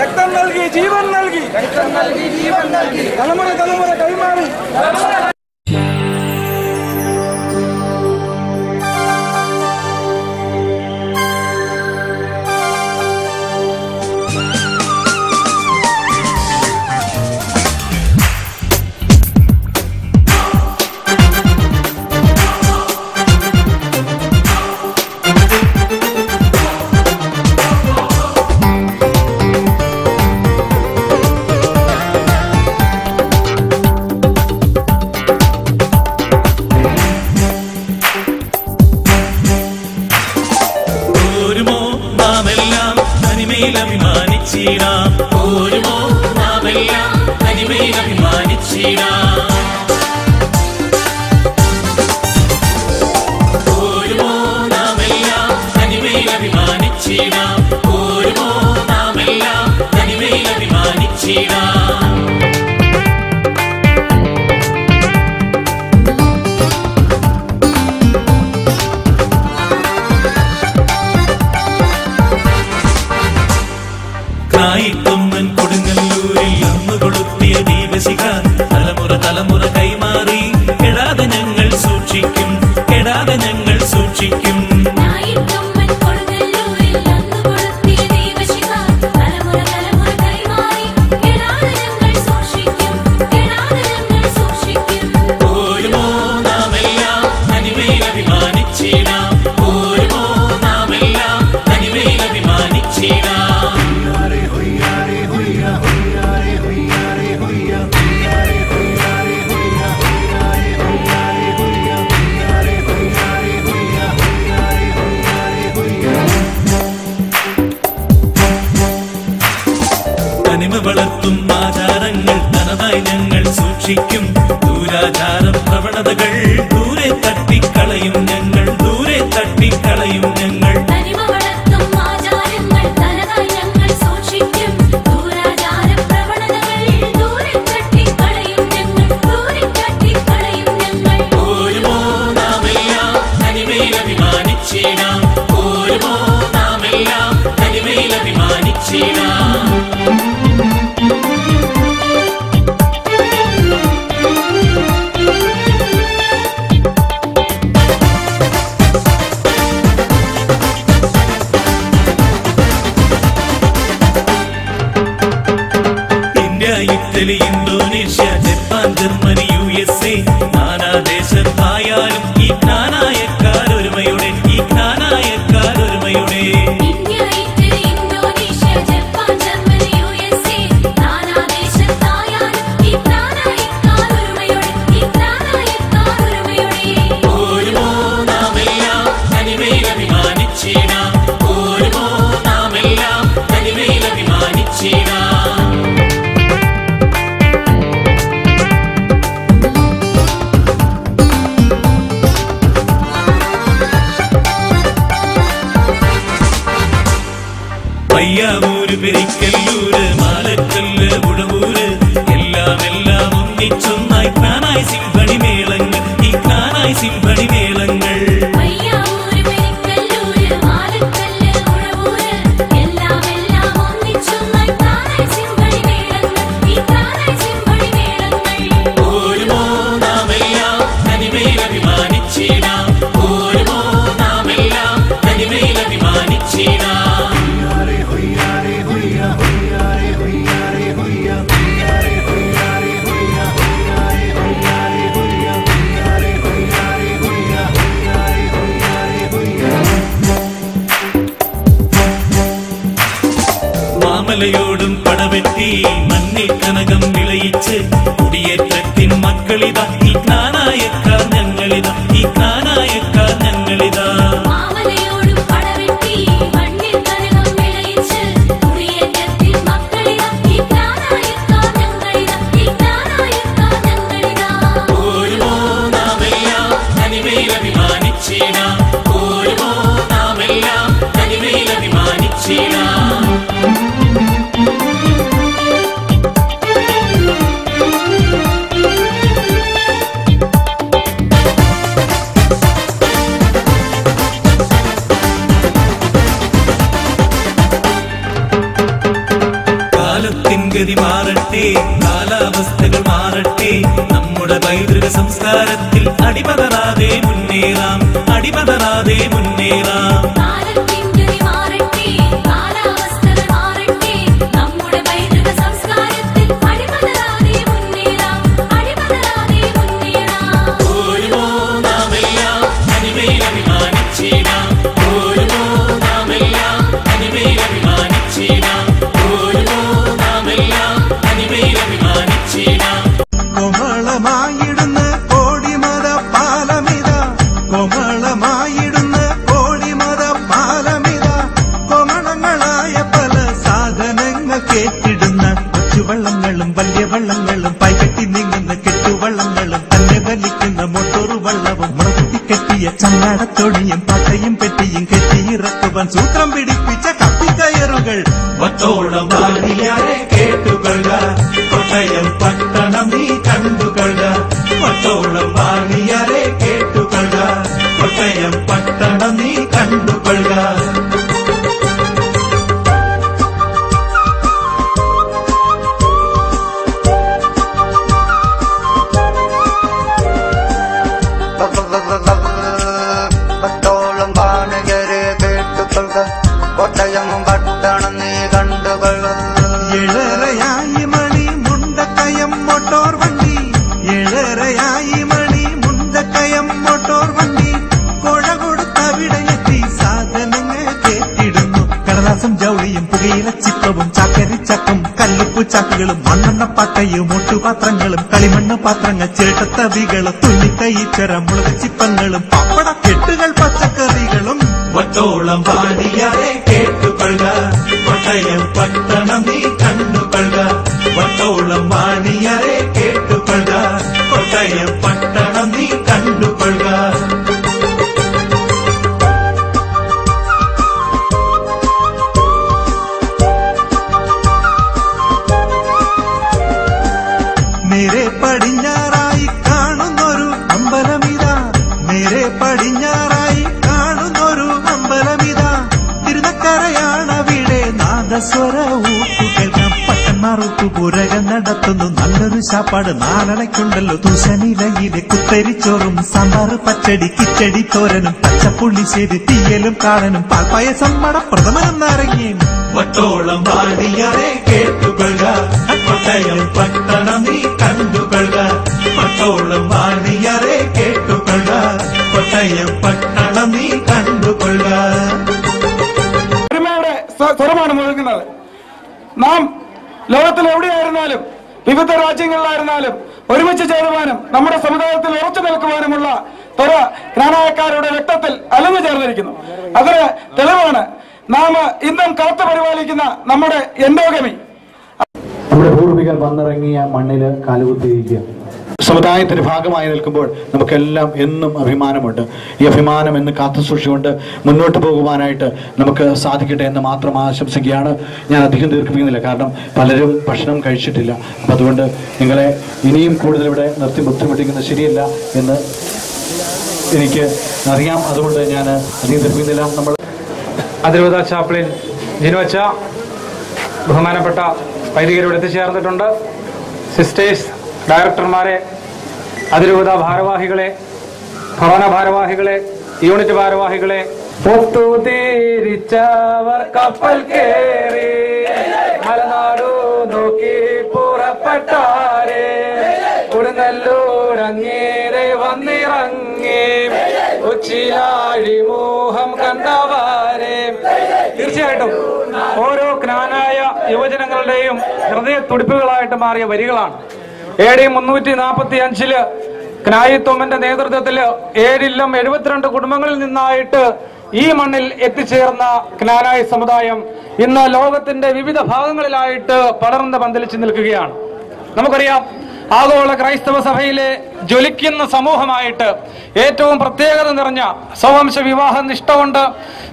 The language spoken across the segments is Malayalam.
രക്തം നൽകി ജീവൻ നൽകി. രക്തം നൽകി ജീവൻ നൽകി. തലമുറ തലമുറ കൈമാറി. తెలియిండోనేషియా జపాన్ జర్మనీ நிலையிச்சு. குடியேற்றத்தின் மக்களிதான் நானாயக்க ഗതി മാറട്ടെ കാലാവസ്ഥകൾ മാറട്ടെ നമ്മുടെ പൈതൃക സംസ്കാരത്തിൽ അടിമതരാതെ മുന്നേറാം അടിമതരാതെ മുന്നേറാം வந்த மொட்டொரு வல்லவன்? முடத்தி கட்டிய சங்கடத்தோடு என் பாட்டையும் பெட்டியும் கெட்டி இறக்குவன். சூத்திரம் பிடிப்பிச்ச പുകയിലച്ചിപ്പവും ചക്കരിച്ചക്കും കല്ലുപ്പു ചാക്കുകളും മണ്ണെണ്ണ പട്ടയും ഒട്ടുപാത്രങ്ങളും കളിമണ്ണ് പാത്രങ്ങൾ ചേട്ടത്തവികളും തുന്നിക്കൈച്ചര മുളകച്ചിപ്പങ്ങളും പപ്പട കെട്ടുകൾ പച്ചക്കറികളും വറ്റോളം പടിഞ്ഞാറായി കാണുന്നൊരു അമ്പലമിതാ. നേരെ പടിഞ്ഞാറായി കാണുന്നൊരു അമ്പലമിത. തിരുനക്കരയാണവിടെ നാദസ്വര പട്ടന്മാർക്ക് പുരക നടത്തുന്നു. നല്ലൊരു ശാപ്പാട് നാലണയ്ക്കുണ്ടല്ലോ. തുശനിലയിലെ കുത്തരിച്ചോറും സാമ്പാറ് പച്ചടി കിച്ചടി തോരനും പച്ചപ്പുള്ളിശ്ശേരി തീയലും കാളനും പാൽപ്പായസം മടപ്രഥമനും നാരങ്ങയും. ഒറ്റോളം വാടിയാരെ കേട്ടുകൊള്ളുക. കോട്ടയം പട്ടണം നീ കണ്ടുകൊള്ളുക. വട്ടോളം പാടിയറെ കേട്ടുകൊള്ളുക. പട്ടയം പട്ടണം നീ കണ്ടുകൊള്ളുക. സ്വരമാണ് മുഴങ്ങുന്നത്. നാം ലോകത്തിൽ എവിടെയായിരുന്നാലും വിവിധ രാജ്യങ്ങളിലായിരുന്നാലും ഒരുമിച്ച് ചേരുവാനും നമ്മുടെ സമുദായത്തിൽ ഉറച്ചു നിൽക്കുവാനുമുള്ള പല ജ്ഞാനായക്കാരുടെ രക്തത്തിൽ അലഞ്ഞു ചേർന്നിരിക്കുന്നു. അതിന് തെളിവാണ് നാം ഇന്നും കാത്തു പരിപാലിക്കുന്ന നമ്മുടെ എൻഡോഗമി. നമ്മുടെ പൂർവികർ വന്നിറങ്ങിയ മണ്ണിൽ കാലുകുത്തിയിരിക്കുക സമുദായത്തിന്റെ ഭാഗമായി നിൽക്കുമ്പോൾ നമുക്കെല്ലാം എന്നും അഭിമാനമുണ്ട്. ഈ അഭിമാനം എന്ന് കാത്തു സൂക്ഷിച്ചുകൊണ്ട് മുന്നോട്ട് പോകുവാനായിട്ട് നമുക്ക് സാധിക്കട്ടെ എന്ന് മാത്രം ആശംസിക്കുകയാണ്. ഞാൻ അധികം ദീർഘിപ്പിക്കുന്നില്ല. കാരണം പലരും ഭക്ഷണം കഴിച്ചിട്ടില്ല. അപ്പം അതുകൊണ്ട് നിങ്ങളെ ഇനിയും കൂടുതൽ ഇവിടെ നിർത്തി ബുദ്ധിമുട്ടിക്കുന്നത് ശരിയല്ല എന്ന് എനിക്ക് അറിയാം. അതുകൊണ്ട് ഞാൻ അധികം ദീർഘിക്കുന്നില്ല. നമ്മൾ അതിരൂപത ചാപ്ലിൻ ജിനുവച്ച ബഹുമാനപ്പെട്ട വൈദികരോട് എത്തിച്ചേർന്നിട്ടുണ്ട്. സിസ്റ്റേഴ്സ് ഡയറക്ടർമാരെ അതിരൂപത ഭാരവാഹികളെ ഭവന ഭാരവാഹികളെ യൂണിറ്റ് ഭാരവാഹികളെ പൊത്തുതീരിച്ചവർ കപ്പൽ കേറി. മലനാടു നോക്കി പുറപ്പെട്ടാരേ. കൊടുങ്ങല്ലൂർ അങ്ങേരെ വന്നിറങ്ങി ഉച്ചിലാഴി മോഹം കണ്ടവാരെ. തീർച്ചയായിട്ടും ഓരോ ജ്ഞാനായ യുവജനങ്ങളുടെയും ഹൃദയ തുടിപ്പുകളായിട്ട് മാറിയ വരികളാണ്. എ ഡി മുന്നൂറ്റി നാൽപ്പത്തി അഞ്ചിൽ ക്നായിത്വമന്റെ നേതൃത്വത്തിൽ ഏഴില്ലം എഴുപത്തിരണ്ട് കുടുംബങ്ങളിൽ നിന്നായിട്ട് ഈ മണ്ണിൽ എത്തിച്ചേർന്ന ക്നാനായ സമുദായം ഇന്ന് ലോകത്തിന്റെ വിവിധ ഭാഗങ്ങളിലായിട്ട് പടർന്ന് പന്തലിച്ച് നിൽക്കുകയാണ്. നമുക്കറിയാം ആഗോള ക്രൈസ്തവ സഭയിലെ ജ്വലിക്കുന്ന സമൂഹമായിട്ട് ഏറ്റവും പ്രത്യേകത നിറഞ്ഞ സ്വവംശ വിവാഹ നിഷ്ഠ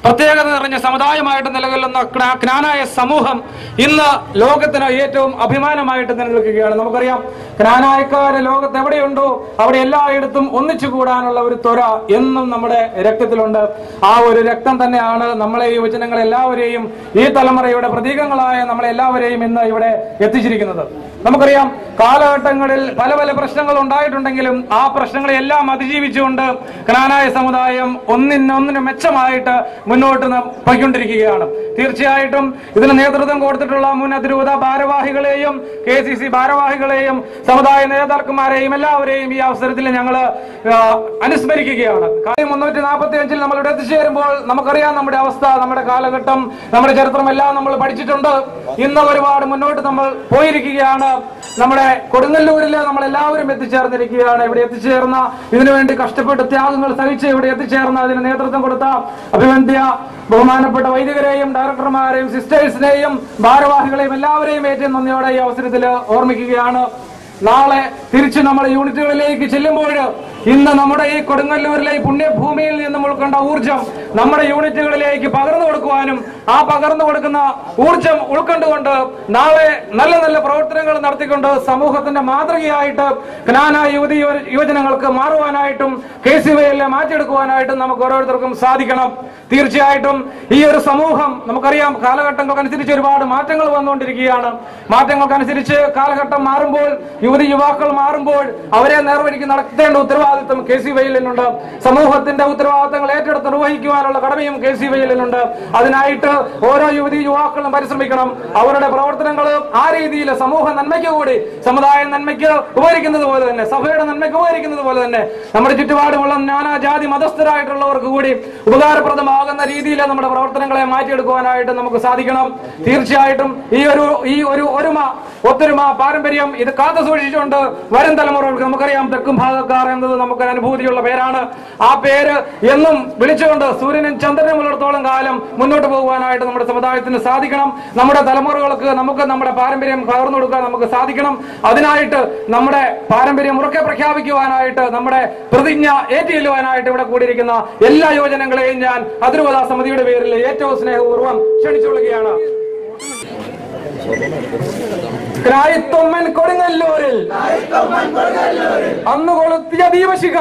പ്രത്യേകത നിറഞ്ഞ സമുദായമായിട്ട് നിലകൊള്ളുന്ന ജ്ഞാനായ സമൂഹം ഇന്ന് ലോകത്തിന് ഏറ്റവും അഭിമാനമായിട്ട് നിലനിൽക്കുകയാണ്. നമുക്കറിയാം ജ്ഞാനായക്കാര് ലോകത്ത് എവിടെയുണ്ടോ അവിടെ എല്ലായിടത്തും ഒന്നിച്ചു കൂടാനുള്ള ഒരു ത്വര എന്നും നമ്മുടെ രക്തത്തിലുണ്ട്. ആ ഒരു രക്തം തന്നെയാണ് നമ്മളെ ഈ എല്ലാവരെയും ഈ തലമുറയുടെ പ്രതീകങ്ങളായ നമ്മളെല്ലാവരെയും ഇന്ന് ഇവിടെ എത്തിച്ചിരിക്കുന്നത്. നമുക്കറിയാം കാലഘട്ടങ്ങളിൽ പല പല പ്രശ്നങ്ങൾ ഉണ്ടായിട്ടുണ്ടെങ്കിലും ആ പ്രശ്നങ്ങളെല്ലാം അതിജീവിച്ചുകൊണ്ട് ക്നാനായ സമുദായം ഒന്നിനൊന്നിന് മെച്ചമായിട്ട് മുന്നോട്ട് പോയിക്കൊണ്ടിരിക്കുകയാണ്. തീർച്ചയായിട്ടും ഇതിന് നേതൃത്വം കൊടുത്തിട്ടുള്ള മുൻ അതിരൂപത ഭാരവാഹികളെയും കെ സി സി ഭാരവാഹികളെയും സമുദായ നേതാക്കന്മാരെയും എല്ലാവരെയും ഈ അവസരത്തിൽ ഞങ്ങൾ അനുസ്മരിക്കുകയാണ്. കാര്യം മുന്നൂറ്റി നാൽപ്പത്തി അഞ്ചിൽ നമ്മൾ ഇവിടെ എത്തിച്ചേരുമ്പോൾ നമുക്കറിയാം നമ്മുടെ അവസ്ഥ നമ്മുടെ കാലഘട്ടം നമ്മുടെ ചരിത്രം എല്ലാം നമ്മൾ പഠിച്ചിട്ടുണ്ട്. ഇന്ന് ഒരുപാട് മുന്നോട്ട് നമ്മൾ പോയിരിക്കുകയാണ്. നമ്മുടെ കൊടുങ്ങല്ലൂരിൽ നമ്മൾ എല്ലാവരും എത്തിച്ചേർന്നിരിക്കുകയാണ്. ഇവിടെ എത്തിച്ചേർന്ന ഇതിനുവേണ്ടി കഷ്ടപ്പെട്ട് ത്യാഗങ്ങൾ സഹിച്ച് ഇവിടെ എത്തിച്ചേർന്ന അതിന് നേതൃത്വം കൊടുത്ത അഭിവന്ധ്യ ബഹുമാനപ്പെട്ട വൈദികരെയും ഡയറക്ടർമാരെയും സിസ്റ്റേഴ്സിനെയും ഭാരവാഹികളെയും എല്ലാവരെയും ഏറ്റവും നന്ദിയോടെ ഈ അവസരത്തിൽ ഓർമ്മിക്കുകയാണ്. നാളെ തിരിച്ച് നമ്മൾ യൂണിറ്റുകളിലേക്ക് ചെല്ലുമ്പോൾ ഇന്ന് നമ്മുടെ ഈ കൊടുങ്ങല്ലൂരിലെ പുണ്യഭൂമിയിൽ നിന്നും ഉൾക്കൊണ്ട ഊർജം നമ്മുടെ യൂണിറ്റുകളിലേക്ക് പകർന്നു കൊടുക്കുവാനും ആ പകർന്നു കൊടുക്കുന്ന ഊർജം ഉൾക്കൊണ്ടുകൊണ്ട് നാളെ നല്ല നല്ല പ്രവർത്തനങ്ങൾ നടത്തിക്കൊണ്ട് സമൂഹത്തിന്റെ മാതൃകയായിട്ട് ജ്ഞാന യുവതി യുവ- യുവജനങ്ങൾക്ക് മാറുവാനായിട്ടും കെ സി വൈയിലെ മാറ്റിയെടുക്കുവാനായിട്ടും നമുക്ക് ഓരോരുത്തർക്കും സാധിക്കണം. തീർച്ചയായിട്ടും ഈ ഒരു സമൂഹം നമുക്കറിയാം കാലഘട്ടങ്ങൾക്കനുസരിച്ച് ഒരുപാട് മാറ്റങ്ങൾ വന്നുകൊണ്ടിരിക്കുകയാണ്. മാറ്റങ്ങൾക്കനുസരിച്ച് കാലഘട്ടം മാറുമ്പോൾ യുവതി യുവാക്കൾ മാറുമ്പോൾ അവരെ നേർവഴിക്ക് നടത്തേണ്ട ഉത്തരവാദിത്വം കെ സി വൈലിനുണ്ട് സമൂഹത്തിന്റെ ഉത്തരവാദിത്തങ്ങൾ ഏറ്റെടുത്ത് നിർവഹിക്കുവാനുള്ള കടമയും കെ സി വൈലിനുണ്ട് അതിനായിട്ട് ഓരോ യുവതി യുവാക്കളും പരിശ്രമിക്കണം. അവരുടെ പ്രവർത്തനങ്ങൾ ആ രീതിയിൽ സമൂഹ നന്മയ്ക്ക് കൂടി സമുദായ നന്മയ്ക്ക് ഉപകരിക്കുന്നത് പോലെ തന്നെ സഭയുടെ നന്മയ്ക്ക് ഉപകരിക്കുന്നത് പോലെ തന്നെ നമ്മുടെ ചുറ്റുപാടുമുള്ള നാനാജാതി മതസ്ഥരായിട്ടുള്ളവർക്ക് കൂടി ഉപകാരപ്രദമാകുന്ന രീതിയിൽ നമ്മുടെ പ്രവർത്തനങ്ങളെ മാറ്റിയെടുക്കുവാനായിട്ട് നമുക്ക് സാധിക്കണം. തീർച്ചയായിട്ടും ഈ ഒരു ഈ ഒരു ഒരുമ ഒത്തൊരുമ പാരമ്പര്യം ഇത് കാത്തു സൂക്ഷിച്ചുകൊണ്ട് വരും തലമുറകൾക്ക് നമുക്കറിയാം തെക്കും ഭാഗക്കാർ എന്നത് നമുക്ക് അനുഭൂതിയുള്ള പേരാണ്. ആ പേര് എന്നും വിളിച്ചുകൊണ്ട് സൂര്യനും ചന്ദ്രനും ഉള്ളിടത്തോളം കാലം മുന്നോട്ട് പോകുവാനായിട്ട് നമ്മുടെ സമുദായത്തിന് സാധിക്കണം. നമ്മുടെ തലമുറകൾക്ക് നമുക്ക് നമ്മുടെ പാരമ്പര്യം പകർന്നു കൊടുക്കാൻ നമുക്ക് സാധിക്കണം. അതിനായിട്ട് നമ്മുടെ പാരമ്പര്യം ഉറക്കെ പ്രഖ്യാപിക്കുവാനായിട്ട് നമ്മുടെ പ്രതിജ്ഞ ഏറ്റുചൊല്ലുവാനായിട്ട് ഇവിടെ കൂടിയിരിക്കുന്ന എല്ലാ യുവജനങ്ങളെയും ഞാൻ അതിരൂപതാ സമിതിയുടെ പേരിൽ ഏറ്റവും സ്നേഹപൂർവം ക്ഷണിച്ചുകൊള്ളുകയാണ്. ക്രായിത്തൊമ്മൻ കൊടുങ്ങല്ലൂരിൽ അന്ന് കൊളുത്തിയ ദീപശിഖ.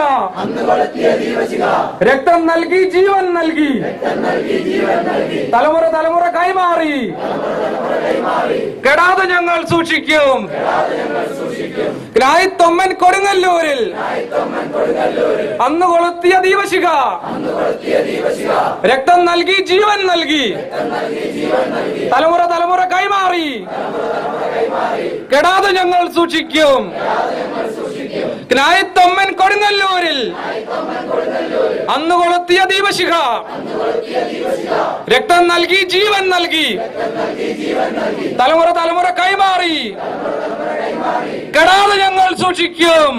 രക്തം നൽകി ജീവൻ നൽകി. തലമുറ തലമുറ കൈമാറി. കെടാതെ ഞങ്ങൾ സൂക്ഷിക്കും. ക്രായിത്തൊമ്മൻ കൊടുങ്ങല്ലൂരിൽ അന്ന് കൊളുത്തിയ ദീപശിഖ. രക്തം നൽകി ജീവൻ നൽകി. തലമുറ തലമുറ കൈമാറി. കെടാതെ ഞങ്ങൾ സൂക്ഷിക്കും. ക്നായത്തൊമ്മൻ കൊടുങ്ങല്ലൂരിൽ അന്ന് കൊളുത്തിയ ദീപശിഖ. രക്തം നൽകി ജീവൻ നൽകി. തലമുറ തലമുറ കൈമാറി. കെടാതെ ഞങ്ങൾ സൂക്ഷിക്കും.